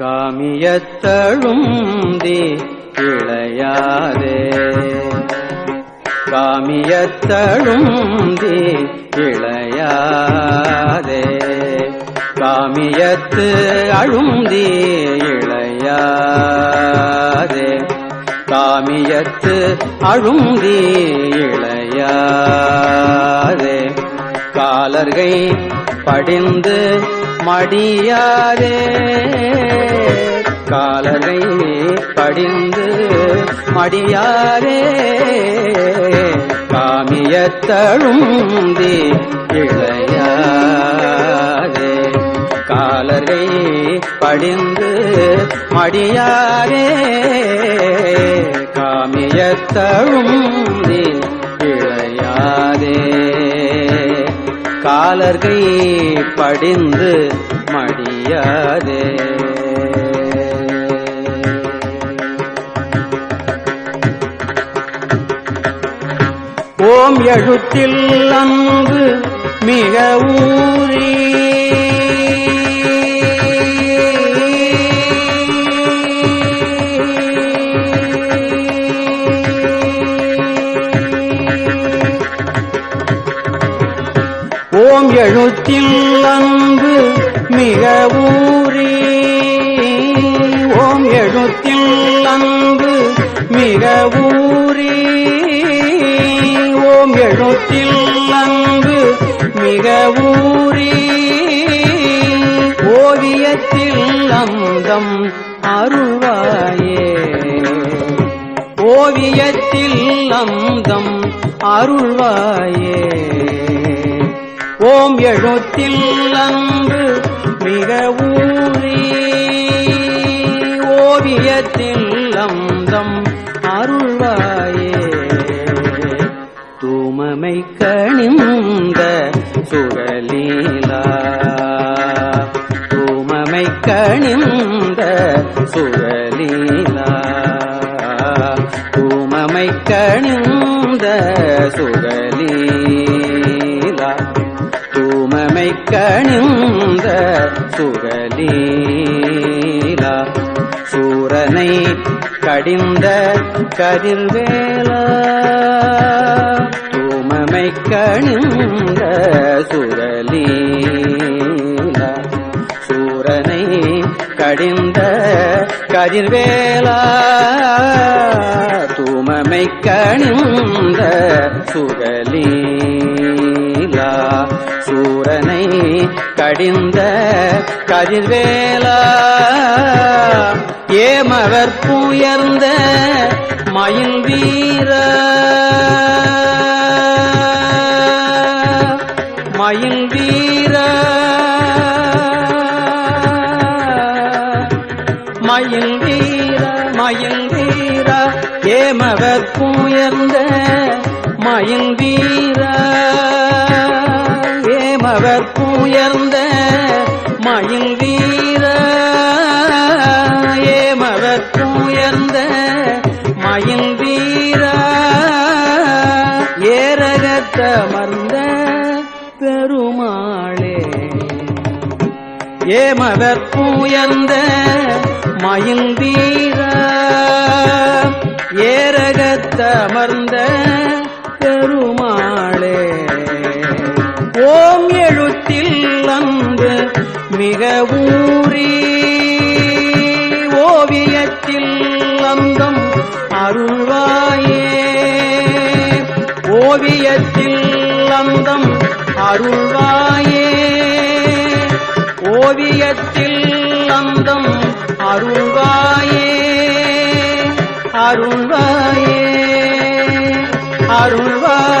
காமியத்தழும் தீ இளையாதே காமியத்தழும் தீ இளையாதே காமியத்து அழுந்தி இளையாதே. காமியத்து அழுந்தி இளையாதே. காலர்கை படிந்து மடியாதே. மடிந்து மடியாரே காமியத்தழுந்தி இளையாரே காலரை படிந்து மடியாரே காமியத்தழுந்தி இளையாரே காலர்கை படிந்து மடியாதே ஓம் எழுத்தில் அன்பு மிக ஊறி ஓம் எழுத்தில் அன்பு மிக ஊறி ஓம் எழுத்தில் அன்பு மிக ஊரே. எழுத்தில் அங்கு மிக ஊறி ஓவியத்தில் அந்தம் அருள்வாயே ஓவியத்தில் அந்தம் அருள்வாயே. ஓம் எழுத்தில் அங்கு மிக ஊறி ஓவியத்தில் அந்தம் அருள் சுரலீலா தூமமை கணிந்த சுரலீலா. தூமமை கணிந்த சுரலீலா. தூமமை கணிந்த சுரலீலா. சூரனை கடிந்த கதிர்வேலா. தூமமை கணிந்த சுரலீலா. சூரனை கடிந்த கதிர்வேலா. தூமமை கணிந்த சுரலீலா. சூரனை கடிந்த கதிர்வேலா. ஏமவர் புயர்ந்த மயில் வீரா மயில் வீர மயில் வீர ஏமவர் புயர்ந்த மயில் வீர ஏமவர் புயர்ந்த மயில் வீர ஏமவர் புயர்ந்த மயில் வீர ஏரகத்தமர்ந்த பெருமாளே. ஏமவர் புயர்ந்த ஏரகத்தமர்ந்த பெருமாளே. ஓம் எழுத்தில் அன்பு மிக ஊறி ஓவியத்தில் அந்தம் அருள்வாயே. ஓவியத்தில் அந்தம் அருள்வாயே. ஓவியத்தில் அந்தம் அருள்வாயே அருள்வாயே அருள்வாய்.